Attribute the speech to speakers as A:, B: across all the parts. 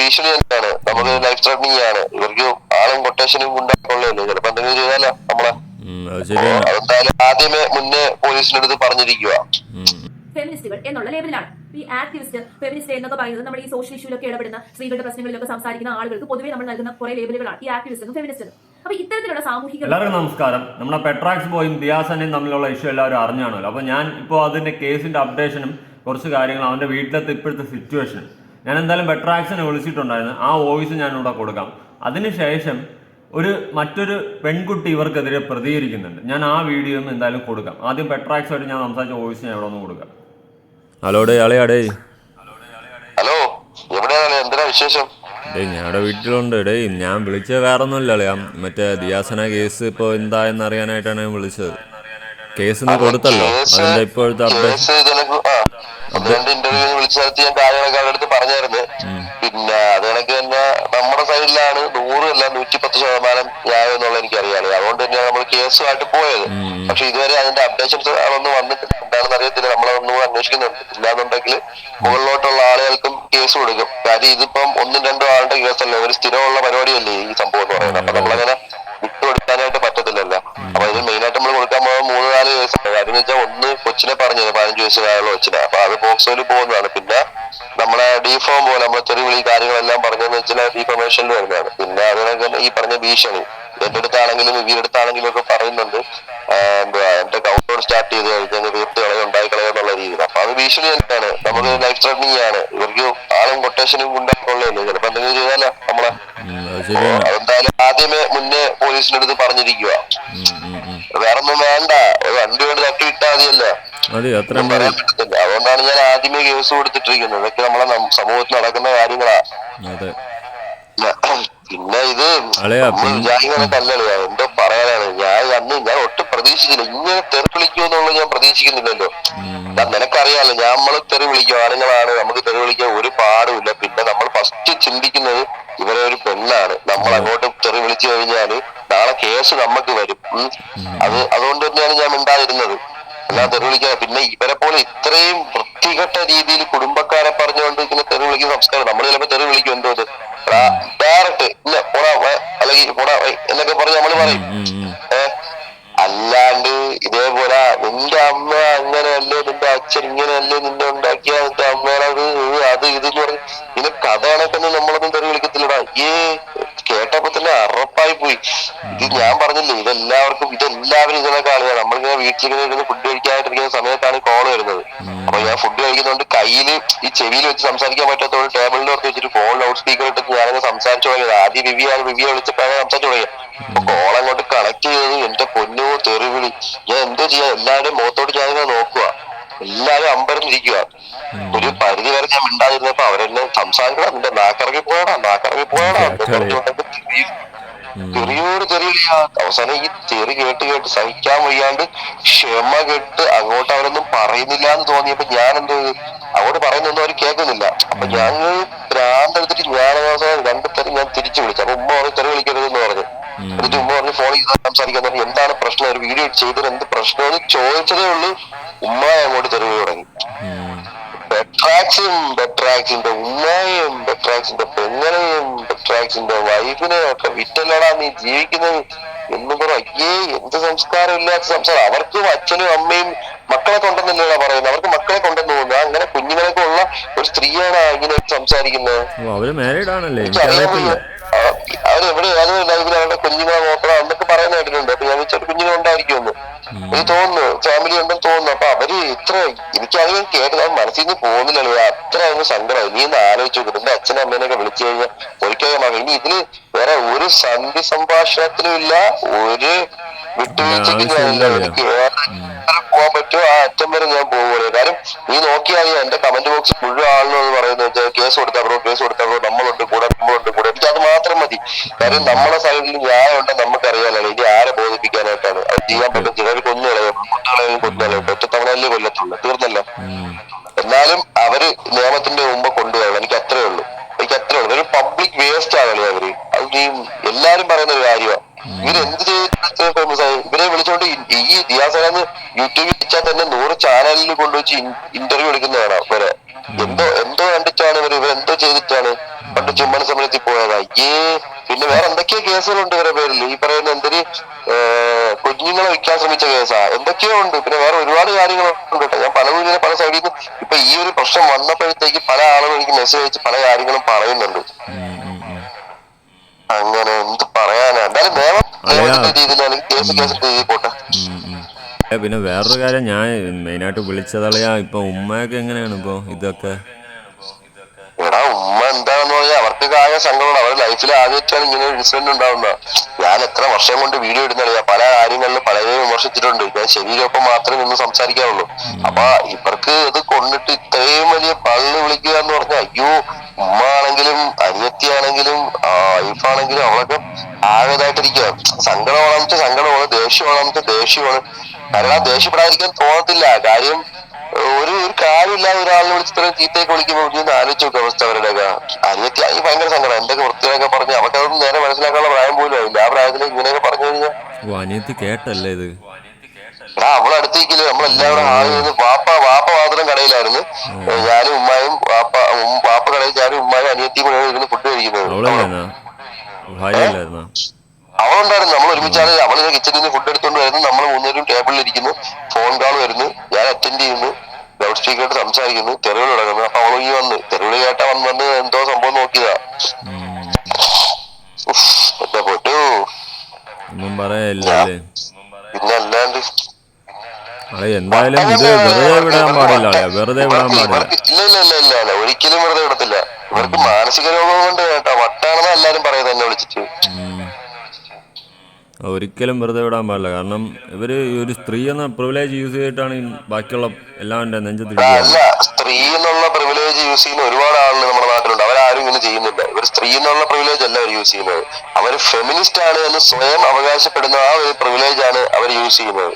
A: ഭീഷണി തന്നെയാണ്. നമുക്ക് ലൈഫ് ത്രെറ്റനിങ് ആണ് ഇവർക്ക് ആളും കൊട്ടേഷനും ഉണ്ടാക്കുള്ളൂ ചിലപ്പോ എന്തെങ്കിലും ചെയ്താലോ നമ്മളെ.
B: ശരിയാണ്.
A: അതെന്തായാലും ആദ്യമേ മുന്നേ പോലീസിന്റെ അടുത്ത് പറഞ്ഞിരിക്കുക.
C: ഫെമിനിസ്റ്റുകൾ എന്നുള്ള ലേബലിലാണ് ഈ ആക്ടിവിസ്റ്റ് ഫെമിനിസ്റ്റ് എന്നൊക്കെ പറയുന്നത് നമ്മുടെ ഈ സോഷ്യൽ ഇഷ്യൂലൊക്കെ ഇടപെടുന്ന സ്ത്രീകളുടെ പ്രശ്നങ്ങളിലൊക്കെ സംസാരിക്കുന്ന ആളുകൾക്ക് പൊതുവെ നമ്മൾ നൽകുന്ന കുറെ ലേബലുകളാണ് ഈ ആക്ടിവിസ്റ്റും ഫെമിനിസ്റ്റും അപ്പൊ ഇത്തരത്തിലുള്ള സാമൂഹിക
B: എല്ലാവർക്കും നമസ്കാരം. നമ്മുടെ പെട്രാക്സ് ബോയും ദിയാസനെയും തമ്മിലുള്ള ഇഷ്യൂ എല്ലാവരും അറിഞ്ഞാണല്ലോ. അപ്പോൾ ഞാൻ ഇപ്പോൾ അതിന്റെ കേസിന്റെ അപ്ഡേഷനും കുറച്ച് കാര്യങ്ങൾ അവന്റെ വീട്ടിലത്തെ ഇപ്പോഴത്തെ സിറ്റുവേഷൻ ഞാൻ എന്തായാലും ബെറ്റർ പെട്രാക്സിനെ വിളിച്ചിട്ടുണ്ടായിരുന്നു. ആ വോയിസ് ഞാൻ ഇവിടെ കൊടുക്കാം. അതിനുശേഷം ഒരു മറ്റൊരു പെൺകുട്ടി ഇവർക്കെതിരെ പ്രതികരിക്കുന്നുണ്ട്. ഞാൻ ആ വീഡിയോയും എന്തായാലും കൊടുക്കാം. ആദ്യം ബെറ്റർ ആയിട്ട് ഞാൻ സംസാരിച്ച വോയിസ് ഞാൻ ഇവിടെ ഒന്ന് കൊടുക്കാം. ഹലോ ഡേ അളയാടേ
A: ഹലോ എവിടെയാണ്? എന്തിനാ വിശേഷം?
B: ഡേ ഞങ്ങളുടെ വീട്ടിലുണ്ട്. ഡേ ഞാൻ വിളിച്ചത് വേറെ ഒന്നുമില്ല അളിയാ. മറ്റേ ദിയാസന കേസ് ഇപ്പോൾ എന്തായെന്ന് അറിയാനായിട്ടാണ് ഞാൻ വിളിച്ചത്. കേസ് നീ കൊടുത്തല്ലോ. അതിന്റെ ഇപ്പോഴത്തെ അപ്ഡേറ്റ്
A: കേസ് ഇതിനൊക്കെ ആ ഒന്ന് രണ്ട് ഇന്റർവ്യൂ വിളിച്ചു നടത്തി ഞാൻ കാര്യങ്ങളൊക്കെ അടുത്ത് പറഞ്ഞായിരുന്നു. പിന്നെ അത് കണക്ക് തന്നെ നമ്മുടെ സൈഡിലാണ് നൂറല്ല നൂറ്റി പത്ത് ശതമാനം ന്യായം എന്നുള്ള എനിക്ക് അറിയാലോ അതുകൊണ്ട് തന്നെയാണ് നമ്മൾ കേസുമായിട്ട് പോയത്. പക്ഷെ ഇതുവരെ അതിന്റെ അപ്ഡേഷൻസ് അതൊന്നും വന്നിട്ടില്ല. എന്താണെന്ന് അറിയത്തില്ല. നമ്മളതൊന്നും അന്വേഷിക്കുന്നുണ്ട്. ഇല്ലാന്നുണ്ടെങ്കിൽ മുകളിലോട്ടുള്ള ആളുകൾക്കും കേസ് കൊടുക്കും. കാര്യം ഇതിപ്പം ഒന്നും രണ്ടും ആളുടെ കേസല്ല? ഒരു സ്ഥിരമുള്ള പരിപാടിയല്ലേ ഈ സംഭവം എന്ന് പറയുന്നത്. അപ്പൊ നമ്മളങ്ങനെ വിട്ടുകൊടുക്കാനായിട്ട് പറ്റത്തില്ലല്ലോ അപ്പൊ ഇത് മെയിൻ ആയിട്ട് നമ്മൾ കൊടുക്കാൻ പോകുന്ന മൂന്ന് കാര്യം വെച്ചാൽ ഒന്ന് കൊച്ചിനെ പറഞ്ഞത് പതിനഞ്ച് വയസ്സുകാരുള്ള കൊച്ചിനെ. അപ്പൊ അത് പോക്സോയിൽ പോകുന്നതാണ്. പിന്നെ നമ്മളെ ഡിഫോം പോലെ നമ്മളെ തെരുവിളി കാര്യങ്ങളെല്ലാം പറഞ്ഞതെന്ന് വെച്ചാൽ ഡിഫോമേഷനിൽ വരുന്നതാണ്. പിന്നെ അതിനൊക്കെ ഈ പറഞ്ഞ ഭീഷണി. എന്റെ അടുത്താണെങ്കിലും ഇവരുടെ അടുത്താണെങ്കിലും ഒക്കെ പറയുന്നുണ്ട് എന്താ എന്റെ കൗണ്ടോട് സ്റ്റാർട്ട് ചെയ്ത് കഴിഞ്ഞാൽ കളയോ ഉണ്ടായി കളയാന്നുള്ള രീതിയിൽ. അപ്പൊ അത് ഭീഷണി തന്നെയാണ്. നമുക്ക് ലൈഫ് ത്രെറ്റനിങ് ആണ്. ഇവർക്ക് ആളും കൊട്ടേഷനും ഉണ്ടാക്കുള്ളൂ ചിലപ്പോ എന്തെങ്കിലും ചെയ്താലോ നമ്മളെ? അതെന്തായാലും ആദ്യമേ മുന്നേ പോലീസിന്റെ അടുത്ത് പറഞ്ഞിരിക്കുക. വേറെ ഒന്നും വേണ്ട. വണ്ടി കൊണ്ട് തട്ടി വിട്ടാൽ മതിയല്ലോ. അതുകൊണ്ടാണ് ഞാൻ ആദ്യമേ കേസ് കൊടുത്തിട്ടിരിക്കുന്നത്. ഇതൊക്കെ നമ്മളെ സമൂഹത്തിൽ നടക്കുന്ന കാര്യങ്ങളാ. പിന്നെ ഇത്
B: പിന്നെ-
A: അല്ലല്ലോ എന്തോ പറയാനാണ്. ഞാൻ അന്ന് ഞാൻ പ്രതീക്ഷിച്ചില്ല ഇങ്ങനെ തെറി വിളിക്കുമെന്നുള്ളത് ഞാൻ പ്രതീക്ഷിക്കുന്നില്ലല്ലോ. നിനക്കറിയാലോ ഞാൻ നമ്മൾ തെറി വിളിക്കും. ആണുങ്ങളാണ് നമുക്ക് തെറി വിളിക്കാൻ ഒരു പാടുമില്ല പിന്നെ നമ്മൾ ഫസ്റ്റ് ചിന്തിക്കുന്നത് ഇവരെ ഒരു പെണ്ണാണ്. നമ്മൾ അങ്ങോട്ട് തെറി വിളിച്ചു കഴിഞ്ഞാൽ നാളെ കേസ് നമുക്ക് വരും. അത് അതുകൊണ്ട് തന്നെയാണ് ഞാൻ മിണ്ടാതിരുന്നത്. അല്ലാതെ തെറി വിളിക്കാൻ പിന്നെ ഇവരെ പോലെ ഇത്രയും വൃത്തികെട്ട രീതിയിൽ കുടുംബക്കാരെ പറഞ്ഞുകൊണ്ട് ഇങ്ങനെ തെറി വിളിക്കുന്ന സംസ്കാരം. നമ്മൾ ചിലപ്പോ തെറി വിളിക്കും എന്തോ ഡയറക്റ്റ് ഇല്ല പോടാ അല്ലെങ്കിൽ പോടാ എന്നൊക്കെ പറഞ്ഞ് നമ്മൾ പറയും.
B: ഉം, ഉം.
A: ഏ? അല്ലാണ്ട് ഇതേപോലെ നിന്റെ അമ്മ അങ്ങനെയല്ലേ നിന്റെ അച്ഛൻ ഇങ്ങനെയല്ലേ നിന്നെ ഉണ്ടാക്കിയ നിന്റെ അമ്മേനത് അത് ഇത് പറഞ്ഞ് ഇങ്ങനെ കഥ നമ്മളൊന്നും തെറി വിളിക്കത്തില്ലടാ. ഏ കേട്ടപ്പോ തന്നെ അറപ്പായി പോയി. ഇത് ഞാൻ പറഞ്ഞില്ലേ ഇതെല്ലാവർക്കും ഇതെല്ലാവരും ഇതിനൊക്കെ ആളുകൾ നമ്മളിങ്ങനെ വീട്ടിലിങ്ങനെ ഇരുന്ന് ഫുഡ് കഴിക്കാനായിട്ടിരിക്കുന്ന സമയത്താണ് കോൾ വരുന്നത്. അപ്പൊ ഞാൻ ഫുഡ് കഴിക്കുന്നതുകൊണ്ട് കയ്യിൽ ഈ ചെവിയിൽ വെച്ച് സംസാരിക്കാൻ പറ്റാത്തതുകൊണ്ട് ടേബിളിൽ ഓർത്ത് വെച്ചിട്ട് ഫോൺ ലൗഡ് സ്പീക്കർ ഇട്ടിട്ട് ഞാനങ്ങ് സംസാരിച്ചു തുടങ്ങിയത്. ആദ്യം വിവിയാണ് വിവിയെ വിളിച്ചപ്പോഴാണ് സംസാരിച്ചു തുടങ്ങിയത്. അപ്പൊ കോൾ അങ്ങോട്ട് കണക്ട് ചെയ്തത് എന്റെ പൊന്നോ തെറിവിളി ഞാൻ എന്തോ ചെയ്യാ? എല്ലാവരുടെയും മുഖത്തോട്ട് ഞാനിങ്ങനെ നോക്കുക എല്ലാരും അമ്പരന്നിരിക്കുക ഒരു പരിധി വരെ ഞാൻ മിണ്ടാതിരുന്നപ്പോ അവരെന്നെ സംസാരിക്കണം. നിന്റെ നാക്കിറങ്ങി പോയടാ നാക്കിറങ്ങി പോയടാ എന്ന് തെറിയോട് തെറിയില്ല അവസാനം ഈ തെറി കേട്ട് കേട്ട് സഹിക്കാൻ വയ്യാണ്ട് ക്ഷമ കെട്ട് അങ്ങോട്ട് അവരൊന്നും പറയുന്നില്ല എന്ന് തോന്നിയപ്പോ ഞാൻ എന്ത് അങ്ങോട്ട് പറയുന്നൊന്നും അവർ കേൾക്കുന്നില്ല. അപ്പൊ ഞാൻ ഭ്രാന്തെടുത്തിട്ട് ഞാൻ അവസാനം രണ്ട് തെറി ഞാൻ തിരിച്ചു വിളിച്ചു. അപ്പൊ ഉമ്മ പറഞ്ഞു തെറി വിളിക്കരുതെന്ന് പറഞ്ഞു. എന്നിട്ട് ഉമ്മ പറഞ്ഞു ഫോണിൽ സംസാരിക്കാൻ പറഞ്ഞു. എന്താണ് പ്രശ്നം? ഒരു വീഡിയോ ചെയ്തിട്ട് എന്ത് പ്രശ്നം ചോദിച്ചതേ ഉള്ളൂ. ഉമ്മ അങ്ങോട്ട് തെറി തുടങ്ങി. ബെട്രാക്സും ബെട്രാക്സിന്റെ ഉമ്മയും ബെട്രാക്സിന്റെ പെങ്ങളെയും ബെട്രാക്സിന്റെ വൈഫിനെയും ഒക്കെ വിറ്റല്ലടാ നീ ജീവിക്കുന്നത് എന്നും പറ. അയ്യേ എന്ത് സംസ്കാരം ഇല്ലാത്ത സംസാരം. അവർക്കും അച്ഛനും അമ്മയും മക്കളെ കൊണ്ടെന്നല്ലേടാ പറയുന്നത്. അവർക്ക് മക്കളെ കൊണ്ടെന്ന് തോന്നുന്നു. അങ്ങനെ കുഞ്ഞുങ്ങളൊക്കെ ഉള്ള ഒരു സ്ത്രീയാണ് ഇങ്ങനെ സംസാരിക്കുന്നത്.
B: അവർ മാരീഡ് ആണല്ലേ?
A: അവർ എവിടെ ഏതൊരു ലൈവിൽ അവരുടെ കുഞ്ഞുങ്ങളെ നോക്കണം എന്നൊക്കെ പറയുന്ന കേട്ടിട്ടുണ്ട്. അപ്പൊ ഞാൻ വെച്ചൊരു കുഞ്ഞിനെ ഉണ്ടായിരിക്കുമെന്ന് എനിക്ക് തോന്നുന്നു ഫാമിലി ഉണ്ടെന്ന് തോന്നുന്നു. അപ്പൊ അവർ ഇത്ര എനിക്കറിയാൻ കേട്ടത് അത് മനസ്സിൽ നിന്ന് പോകുന്നില്ലല്ലോ അത്ര അങ്ങ് സങ്കടം. നീ ഒന്ന് ആലോചിച്ചു നോക്കും. അച്ഛനും അമ്മേനൊക്കെ വിളിച്ചു കഴിഞ്ഞാൽ ഒരിക്കലും ഇനി ഇതിൽ വേറെ ഒരു സന്ധി സംഭാഷണത്തിലും ഇല്ല. ഒരു വിട്ടുവീഴ്ചയ്ക്കും ഞാനില്ല. എനിക്ക് പോകാൻ പറ്റുമോ? ആ അറ്റം വരെ ഞാൻ പോകുമല്ലോ കാര്യം നീ നോക്കിയാൽ എന്റെ കമന്റ് ബോക്സ് മുഴുവൻ ആളുകൾ പറയുന്നത് കേസ് കൊടുത്തവരോ കേസ് കൊടുത്തവരോ നമ്മളുണ്ട് കൂടെ നമ്മളുണ്ട് കൂടെ എനിക്ക് മതി. കാരണം നമ്മളെ സൈഡിൽ ന്യായം ഉണ്ടെന്ന് നമുക്കറിയാലോ ഇനി ആരെ ബോധിപ്പിക്കാനായിട്ടാണ്? അത് ചെയ്യാൻ പറ്റും. ചിലർ കൊന്നുകളയും കുട്ടികളെയും കൊന്നുകളയും ഒറ്റത്തവണല്ലേ കൊല്ലത്തുള്ളൂ. തീർന്നല്ലോ. എന്നാലും അവർ നിയമത്തിന്റെ മുമ്പ് കൊണ്ടുവരണം. എനിക്ക് അത്രേ ഉള്ളൂ. എനിക്ക് അത്രേ ഉള്ളൂ. ഒരു പബ്ലിക് വേസ്റ്റ് ആണല്ലേ അവർ. അത് ഈ എല്ലാരും പറയുന്ന ഒരു കാര്യമാണ് ഇവരെന്ത് ചെയ്തിട്ട് ഫേമസ് ആയി. ഇവരെ വിളിച്ചോണ്ട് ഈ- ഇതിഹാസം യൂട്യൂബിൽ വെച്ചാൽ തന്നെ നൂറ് ചാനലിൽ കൊണ്ടുവച്ച് ഇന്റർവ്യൂ എടുക്കുന്നതാണ് ഇവരെ എന്തോ എന്തോ കണ്ടിട്ടാണ് ഇവർ ഇവരെന്തോ ചെയ്തിട്ടാണ് ചുമ്മന സമരത്തിൽ പോയതാ. ഈ പിന്നെ വേറെ എന്തൊക്കെയോ കേസുകളുണ്ട് ഇവരുടെ പേരിൽ ഈ പറയുന്ന എന്തൊരു കുഞ്ഞുങ്ങളെ വിൽക്കാൻ ശ്രമിച്ച കേസാ. എന്തൊക്കെയോ ഉണ്ട്. പിന്നെ വേറെ ഒരുപാട് കാര്യങ്ങളുണ്ട് കേട്ടോ. ഞാൻ പല വീടിനെ പല സൈഡിൽ നിന്ന് ഇപ്പൊ ഈ ഒരു പ്രശ്നം വന്നപ്പോഴത്തേക്ക് പല ആളുകളും എനിക്ക് മെസ്സേജ് അയച്ച് പല കാര്യങ്ങളും പറയുന്നുണ്ട്. അങ്ങനെ എന്ത് പറയാനാ? എന്തായാലും നിയമം നിയമത്തിന്റെ രീതിയിൽ അല്ലെങ്കിൽ കേസ് കേസിന്റെ രീതിയിൽ പോട്ടെ.
B: പിന്നെ വേറൊരു കാര്യം ഞാൻ മെയിനായിട്ട് വിളിച്ചതളിയാ ഇപ്പൊ ഉമ്മയൊക്കെ എങ്ങനെയാണ് ഇപ്പൊ ഇതൊക്കെ?
A: എടാ ഉമ്മ എന്താണെന്ന് പറഞ്ഞാൽ അവർക്ക് കായ സങ്കടമാണ്. അവരുടെ ലൈഫിൽ ആദ്യമായിട്ടാണ് ഇങ്ങനെ ഒരു ഇൻസിഡന്റ് ഉണ്ടാവുന്നത്. ഞാൻ എത്ര വർഷം കൊണ്ട് വീഡിയോ ഇടുന്നറിയാം പല കാര്യങ്ങളിലും പലരെയും വിമർശിച്ചിട്ടുണ്ട്. ഞാൻ ശരീരമൊപ്പം മാത്രമേ നിന്ന് സംസാരിക്കാറുള്ളൂ. അപ്പൊ ഇവർക്ക് ഇത് കൊണ്ടിട്ട് ഇത്രയും വലിയ പള്ളി വിളിക്കുക എന്ന് പറഞ്ഞാൽ അയ്യോ ഉമ്മ ആണെങ്കിലും അനിയത്തിയാണെങ്കിലും വൈഫാണെങ്കിലും അവളൊക്കെ ആകതായിട്ടിരിക്കുക സങ്കടമാണെന്ന് വെച്ചാൽ സങ്കടമാണ് ദേഷ്യമാണെന്ന് വെച്ചാൽ ദേഷ്യമാണ്. കാരണം ദേഷ്യപ്പെടാതിരിക്കാൻ തോന്നത്തില്ല. കാര്യം ഒരു ഒരു കാര്യമില്ലാതെ ഒരാളെ വിളിച്ച് ഇത്രയും ചീത്തയൊക്കെ വിളിക്കുമ്പോൾ നീ ഒന്ന് ആലോചിച്ച് നോക്കുക അവസ്ഥ അവരുടെയൊക്കെ അനിയത്തി അതിന് ഭയങ്കര സങ്കടം. എന്തൊക്കെ വൃത്തിയൊക്കെ പറഞ്ഞ് അവർക്ക് അതൊന്നും നേരെ മനസ്സിലാക്കാനുള്ള പ്രായം പോലും ആയില്ല. ആ പ്രായത്തിൽ ഇങ്ങനെയൊക്കെ പറഞ്ഞു കഴിഞ്ഞാൽ
B: അനിയത്തി കേട്ടല്ലേ ഇത്?
A: ആ അവളെ അടുത്തേക്കില്ല? നമ്മളെല്ലാവരും ആദ്യം വന്ന് വാപ്പ വാപ്പ മാത്രം കടയിലായിരുന്നു. ഞാനും ഉമ്മായും വാപ്പ വാപ്പ കടയിൽ ഞാനും ഉമ്മായും അനിയത്തിയും ഇരുന്ന് ഫുഡ് കഴിക്കുന്നത്. അവളുണ്ടായിരുന്നു. നമ്മൾ ഒരുമിച്ചാണ് അവളിങ്ങനെ കിച്ചണിൽ നിന്ന് ഫുഡ് എടുത്തോണ്ട് വരുന്നു നമ്മൾ മൂന്നുപേരും ടേബിളിൽ ഇരിക്കുന്നു. ഫോൺ കാൾ വരുന്നു. ഞാൻ അറ്റൻഡ് ചെയ്യുന്നു. ലൗഡ് സ്പീക്കർ ആയിട്ട് സംസാരിക്കുന്നു. തെരുവിൽ തുടങ്ങുന്നു അപ്പൊ അവൾ ഈ വന്ന് തെരുവിൽ കേട്ടാ വന്ന് വന്ന് എന്തോ സംഭവം നോക്കിയതാ. എന്റെ പൊട്ടു? പിന്നെ അല്ലാണ്ട്.
B: എന്തായാലും ഇത് വെറുതെ വിടാൻ പാടില്ല. അളിയാ വെറുതെ വിടാൻ പാടില്ല.
A: ഇല്ല ഇല്ല ഇല്ല ഇല്ല ഇല്ല. ഒരിക്കലും വെറുതെ വിടത്തില്ല. ഇവർക്ക് മാനസിക രോഗം കൊണ്ട് കേട്ടോ. വട്ടാണെന്ന് എല്ലാരും പറയുന്നത് എന്നെ വിളിച്ചിട്ട്.
B: ഒരിക്കലും വെറുതെ വിടാൻ പാടില്ല. കാരണം ഇവർ ഒരു സ്ത്രീ എന്ന പ്രിവിലേജ് യൂസ് ചെയ്തിട്ടാണ് ബാക്കിയുള്ള
A: എല്ലാം
B: നെഞ്ചത്ത്
A: അല്ല സ്ത്രീ എന്നുള്ള പ്രിവിലേജ് യൂസ് ചെയ്യുന്ന ഒരുപാട് ആളുകൾ നമ്മുടെ നാട്ടിലുണ്ട്. അവരാരും ഇങ്ങനെ ചെയ്യുന്നില്ല. ഇവർ സ്ത്രീ എന്നുള്ള പ്രിവിലേജ് അല്ല അവർ യൂസ് ചെയ്യുന്നത്. അവർ ഫെമിനിസ്റ്റ് ആണ് എന്ന് സ്വയം അവകാശപ്പെടുന്ന ആ ഒരു പ്രിവിലേജ് ആണ് അവർ യൂസ് ചെയ്യുന്നത്.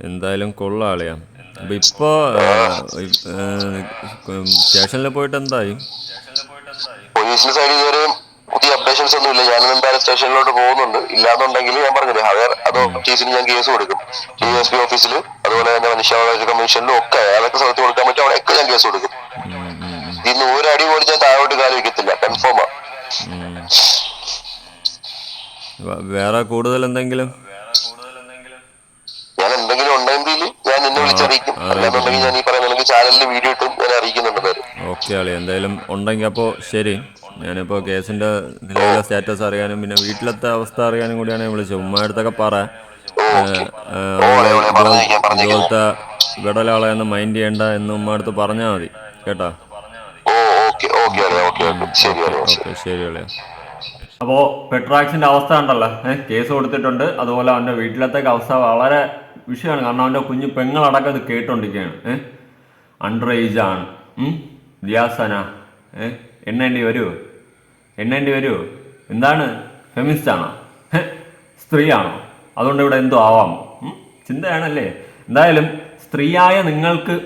B: എന്തായാലും കൊള്ളാളിയാ അപ്പൊ ഇപ്പോ സ്റ്റേഷനിൽ പോയിട്ട് എന്തായി?
A: പോലീസിന്റെ സൈഡിൽ ഇതുവരെ പുതിയ അപ്ഡേഷൻസ് ഒന്നും ഇല്ല ഞാൻ എന്തായാലും സ്റ്റേഷനിലോട്ട് പോകുന്നുണ്ട്. ഇല്ലാന്നുണ്ടെങ്കിൽ ഞാൻ പറഞ്ഞത് ഹയർ അതോറിറ്റീസിന് ഞാൻ കേസ് കൊടുക്കും. ഡി എസ് പി ഓഫീസിൽ അതുപോലെ തന്നെ മനുഷ്യാവകാശ കമ്മീഷനിലും ഒക്കെ ഏതൊക്കെ സ്ഥലത്ത് കൊടുക്കാൻ പറ്റും അവിടെയൊക്കെ ഞാൻ കേസ് കൊടുക്കും. ഇന്ന് ഒരു അടി പോലും ഞാൻ താഴോട്ട് കാലം വയ്ക്കത്തില്ല കൺഫേമാ.
B: വേറെ കൂടുതൽ എന്തെങ്കിലും?
A: ഞാൻ എന്തെങ്കിലും ഉണ്ടെങ്കിൽ ഞാൻ നിന്നെ വിളിച്ചറിയിക്കും. അല്ലാന്നുണ്ടെങ്കിൽ ഞാൻ ഈ പറയുന്ന ചാനലിൽ വീഡിയോ ഇട്ടും ഞാൻ അറിയിക്കുന്നുണ്ട് എന്തായാലും
B: എന്തായാലും ഉണ്ടെങ്കിൽ അപ്പോൾ ശരി. ഞാനിപ്പോൾ കേസിന്റെ നിലവിലെ സ്റ്റാറ്റസ് അറിയാനും പിന്നെ വീട്ടിലത്തെ അവസ്ഥ അറിയാനും കൂടിയാണ് ഞാൻ വിളിച്ചത്. ഉമ്മയടുത്തൊക്കെ പറ.
A: ഇതുപോലത്തെ വിടലാളെ.
B: ഇതുപോലത്തെ മൈൻഡ് ചെയ്യണ്ട എന്ന് ഉമ്മ അടുത്ത് പറഞ്ഞാൽ മതി. കേട്ടോ?
A: ഓ ഓക്കെ ഓക്കെ അല്ലേ ഓക്കെ ഓക്കെ. ശരി
B: അളിയാ അപ്പോൾ പെട്രാക്സിന്റെ അവസ്ഥ ഉണ്ടല്ലോ ഏഹ് കേസ് കൊടുത്തിട്ടുണ്ട്. അതുപോലെ അവന്റെ വീട്ടിലത്തെ അവസ്ഥ വളരെ വിഷയമാണ്. കാരണം അവന്റെ കുഞ്ഞു പെങ്ങളടക്കം ഇത് കേട്ടോണ്ടിരിക്കുകയാണ്. ഏഹ് അണ്ടർ ഏജ് ആണ്? ദിയാസന എണ്ണേണ്ടി വരുമോ എണ്ണേണ്ടി വരുമോ എന്താണ്? ഹെ? സ്ത്രീയാണോ? അതുകൊണ്ട് ഇവിടെ എന്തോ ആവാം. ചിന്തയാണല്ലേ? എന്തായാലും സ്ത്രീയായ നിങ്ങൾക്ക്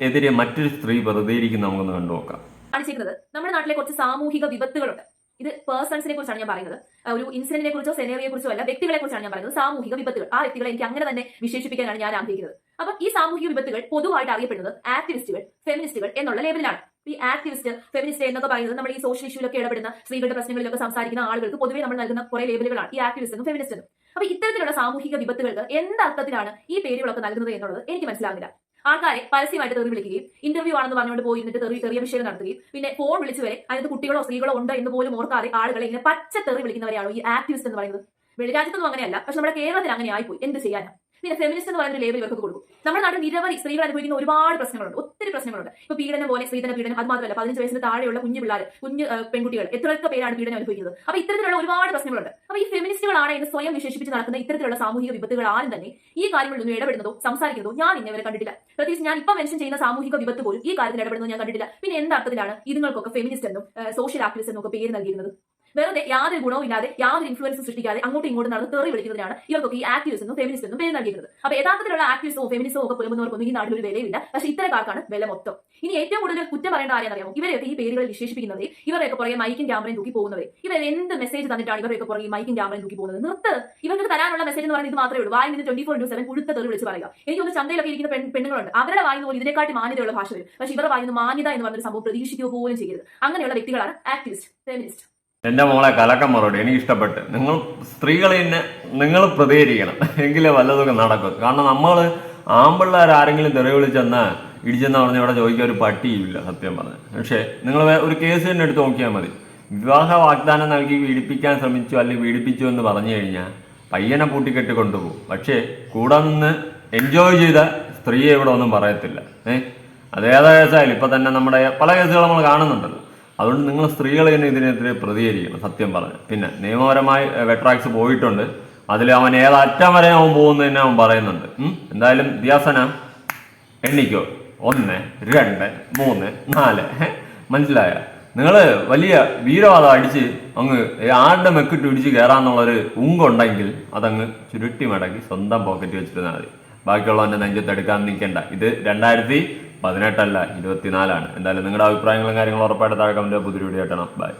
B: എതിരെ മറ്റൊരു സ്ത്രീ പ്രതികരിക്കുന്ന നമുക്കൊന്ന് കണ്ടു നോക്കാം
C: കാണിച്ചിരിക്കുന്നത് നമ്മുടെ നാട്ടിലെ കുറച്ച് സാമൂഹിക വിപത്തുകളുണ്ട്. ഇത് പേഴ്സൺസിനെ കുറിച്ചാണ് ഞാൻ പറയുന്നത്. ഒരു ഇൻസിഡന്റിനെ കുറിച്ചോ സെനേറിയെ കുറിച്ചോ അല്ല വ്യക്തികളെ കുറിച്ചാണ് ഞാൻ പറയുന്നത്. സാമൂഹിക വിപത്തുകൾ. ആ വ്യക്തികളെ എനിക്ക് അങ്ങനെ തന്നെ വിശേഷിപ്പിക്കാനാണ് ഞാൻ ആഗ്രഹിക്കുന്നത്. അപ്പൊ ഈ സാമൂഹിക വിപത്തുകൾ പൊതുവായിട്ട് അറിയപ്പെടുന്നത് ആക്ടിവിസ്റ്റുകൾ ഫെമിനിസ്റ്റുകൾ എന്നുള്ള ലേബലിലാണ്. ഈ ആക്ടിവിസ്റ്റ് ഫെമിനിസ്റ്റ് എന്നൊക്കെ പറയുന്നത് നമ്മൾ ഈ സോഷ്യൽ ഇഷ്യൂലൊക്കെ ഇടപെടുന്ന സ്ത്രീകളുടെ പ്രശ്നങ്ങളിലൊക്കെ സംസാരിക്കുന്ന ആളുകൾക്ക് പൊതുവേ നമ്മൾ നൽകുന്ന കുറെ ലേബലുകളാണ് ഈ ആക്ടിവിസ്റ്റും ഫെമിനിസ്റ്റും അപ്പൊ ഇത്തരത്തിലുള്ള സാമൂഹിക വിപത്തുകൾക്ക് എന്തർത്ഥത്തിലാണ് ഈ പേരുകളൊക്കെ നൽകുന്നത് എന്നുള്ളത് എനിക്ക് മനസ്സിലാകുന്നില്ല. ആൾക്കാരെ പരസ്യമായിട്ട് തെറി വിളിക്കുകയും ഇന്റർവ്യൂ ആണെന്ന് പറഞ്ഞുകൊണ്ട് പോയി ഇരുന്നിട്ട് തെറി തെറിയ വിഷയം നടത്തുകയും പിന്നെ ഫോൺ വിളിച്ചു വരെ അതിനകത്ത് കുട്ടികളോ സ്ത്രീകളോ ഉണ്ടോ എന്ന് പോലും ഓർക്കാതെ ആളുകളെ ഇങ്ങനെ പച്ച തെറി വിളിക്കുന്നവരെയാണോ ഈ ആക്ടിവിസ്റ്റ് എന്ന് പറയുന്നത്. വെളിരാജ്യത്തൊന്നും അങ്ങനെയല്ല. പക്ഷെ നമ്മുടെ കേരളത്തിൽ അങ്ങനെ ആയിപ്പോയി. എന്ത് ചെയ്യാനാ? പിന്നെ ഫെമിനിസ്റ്റ് എന്ന് പറയുന്ന ലേബൽ ഇവർക്ക് കൊടുക്കും. നമ്മുടെ നാട്ടിൽ നിരവധി സ്ത്രീകൾ അനുഭവിക്കുന്ന ഒരുപാട് പ്രശ്നങ്ങളുണ്ട്. ഒത്തിരി പ്രശ്നങ്ങളുണ്ട്. ഇപ്പൊ പീഡനം പോലെ സ്ത്രീധന പീഡനം അത് മാത്രമല്ല പതിനഞ്ച് വയസ്സിന് താഴെയുള്ള കുഞ്ഞു പിള്ളേർ കുഞ്ഞു പെൺകുട്ടികൾ എത്രയൊക്കെ പേരാണ് പീഡനം അനുഭവിക്കുന്നത്? അപ്പൊ ഇത്തരത്തിലുള്ള ഒരുപാട് പ്രശ്നങ്ങളുണ്ട്. അപ്പൊ ഈ ഫെമിനിസ്റ്റുകളാണ് എന്ന് സ്വയം വിശേഷിപ്പിച്ച് നടക്കുന്ന ഇത്തരത്തിലുള്ള സാമൂഹിക വിപത്തുകൾ ആരും തന്നെ ഈ കാര്യങ്ങളിലൊന്നും ഇടപെടുന്നതോ സംസാരിക്കുന്നതോ ഞാൻ ഇന്നവരെ കണ്ടിട്ടില്ല. പ്രത്യേകിച്ച് ഞാൻ ഇപ്പൊ മെൻഷൻ ചെയ്യുന്ന സാമൂഹിക വിപത്ത് പോലും ഈ കാര്യത്തിൽ ഇടപെടുന്നത് ഞാൻ കണ്ടിട്ടില്ല. പിന്നെ എന്താർത്ഥത്തിലാണ് ഇതുങ്ങൾക്കൊക്കെ ഫെമിനിസ്റ്റ് എന്നും സോഷ്യൽ ആക്ടിവിസ്റ്റ് എന്നും പേര് നൽകിയിരുന്നത്? വെറുതെ യാതൊരു ഗുണവും ഇല്ലാതെ യാതൊരു ഇൻഫ്ലുവൻസും സൃഷ്ടിക്കാതെ അങ്ങോട്ടും ഇങ്ങോട്ടും നടന്ന് തെറി വിളിക്കുന്നതിനാണ് ഇവർക്കൊക്കെ ഈ ആക്ടിവിസ്റ്റ് എന്നും ഫെമിനിസ്റ്റ് എന്നും പേര് നൽകിയിരുന്നത്. അപ്പൊ യഥാർത്ഥത്തിലുള്ള ആക്ടിവിസ്റ്റോ ഫെമിനിസ്റ്റോ ഒക്കെ പുലമ്പുന്നവർക്കൊന്നും ഈ നാട്ടിൽ ഒരു വിലയില്ല പക്ഷേ ഇത്തരക്കാർക്കാണ് വില മൊത്തം. ഇനി ഏറ്റവും കൂടുതൽ കുറ്റം പറയേണ്ട ആരെയെന്നറിയാമോ ഇവരെയൊക്കെ ഈ പേരുകളിൽ വിശേഷിപ്പിക്കുന്നത് ഇവരെയൊക്കെ പുറകെ മൈക്കും ക്യാമറയും തൂക്കി പോകുന്നത് ഇവർ എന്ത് മെസ്സേജ് തന്നിട്ടാണ് ഇവരെയൊക്കെ പുറകെ മൈക്കും ക്യാമറയും തൂക്കി പോകുന്നത്? നിർത്ത്. ഇവർക്ക് തരാനുള്ള മെസ്സേജ് എന്ന് പറയുന്നത് ഇത് മാത്രമേ ഉള്ളൂ. വായിൽ നിന്ന് ട്വന്റി ഫോർ ഇന്റു സെവൻ തെറി വിളിച്ച് പറയുക. എനിക്ക് ഒന്ന് ചന്തയിലൊക്കെ ഇരിക്കുന്ന പെണ്ണുങ്ങളുണ്ട്. അവരുടെ വായിൽ നിന്ന് ഇതിനെക്കാട്ടി മാന്യതയുള്ള ഭാഷ വരും. പക്ഷേ ഇവരുടെ വായിൽ നിന്ന് മാന്യത എന്ന് പറഞ്ഞൊരു സംഭവം പ്രതീക്ഷിക്കുക പോലും ചെയ്യരുത്. അങ്ങനെയുള്ള വ്യക്തികളാണ് ആക്ടിവിസ്റ്റ് ഫെമിനിസ്റ്റ്
B: എന്റെ മോളെ കലക്കം മറുപടി എനിക്ക് ഇഷ്ടപ്പെട്ട് നിങ്ങൾ സ്ത്രീകൾ തന്നെ നിങ്ങൾ പ്രതികരിക്കണം. എങ്കിലേ വല്ലതൊക്കെ നടക്കും. കാരണം നമ്മൾ ആമ്പിള്ളേർ ആരെങ്കിലും തെറി വിളിച്ചെന്ന് ഇടിച്ചെന്ന് പറഞ്ഞ് ഇവിടെ ചോദിക്കാൻ ഒരു പട്ടിയില്ല സത്യം പറഞ്ഞ്. പക്ഷേ നിങ്ങൾ ഒരു കേസ് തന്നെ എടുത്ത് നോക്കിയാൽ മതി. വിവാഹ വാഗ്ദാനം നൽകി പീഡിപ്പിക്കാൻ ശ്രമിച്ചു അല്ലെങ്കിൽ പീഡിപ്പിച്ചു എന്ന് പറഞ്ഞു കഴിഞ്ഞാൽ പയ്യനെ പൂട്ടിക്കെട്ടി കൊണ്ടുപോകും. പക്ഷേ കൂടെ നിന്ന് എൻജോയ് ചെയ്ത സ്ത്രീയെ ഇവിടെ ഒന്നും പറയത്തില്ല. ഏഹ് അത് ഏതാ കേസായാലും ഇപ്പൊ തന്നെ നമ്മുടെ പല കേസുകൾ നമ്മൾ കാണുന്നുണ്ടല്ലോ. അതുകൊണ്ട് നിങ്ങൾ സ്ത്രീകൾ തന്നെ ഇതിനെതിരെ പ്രതികരിക്കണം സത്യം പറഞ്ഞു. പിന്നെ നിയമപരമായി വെട്രാക്സ് പോയിട്ടുണ്ട്. അതിൽ അവൻ ഏത് അറ്റം വരെ അവൻ പോകുന്നതന്നെ അവൻ പറയുന്നുണ്ട്. എന്തായാലും ദിയാസന എണ്ണിക്കോ. ഒന്ന് രണ്ട് മൂന്ന് നാല്? മനസ്സിലായ? നിങ്ങൾ വലിയ വീരവാദം അടിച്ച് അങ്ങ് ആരുടെ മെക്കിട്ട് ഇടിച്ച് കയറാന്നുള്ളൊരു ഉങ്കുണ്ടെങ്കിൽ അതങ്ങ് ചുരുട്ടി മടക്കി സ്വന്തം പോക്കറ്റ് വെച്ചിരുന്നാൽ മതി. ബാക്കിയുള്ളവന്റെ നെഞ്ചത്തെടുക്കാൻ നിൽക്കണ്ട. ഇത് രണ്ടായിരത്തി പതിനെട്ടല്ല ഇരുപത്തിനാലാണ്. എന്തായാലും നിങ്ങളുടെ അഭിപ്രായങ്ങളും കാര്യങ്ങളും ഉറപ്പായിട്ട് താഴെ കമന്റ് പുതിയ വീഡിയോ ആയിട്ടാണ് ബൈ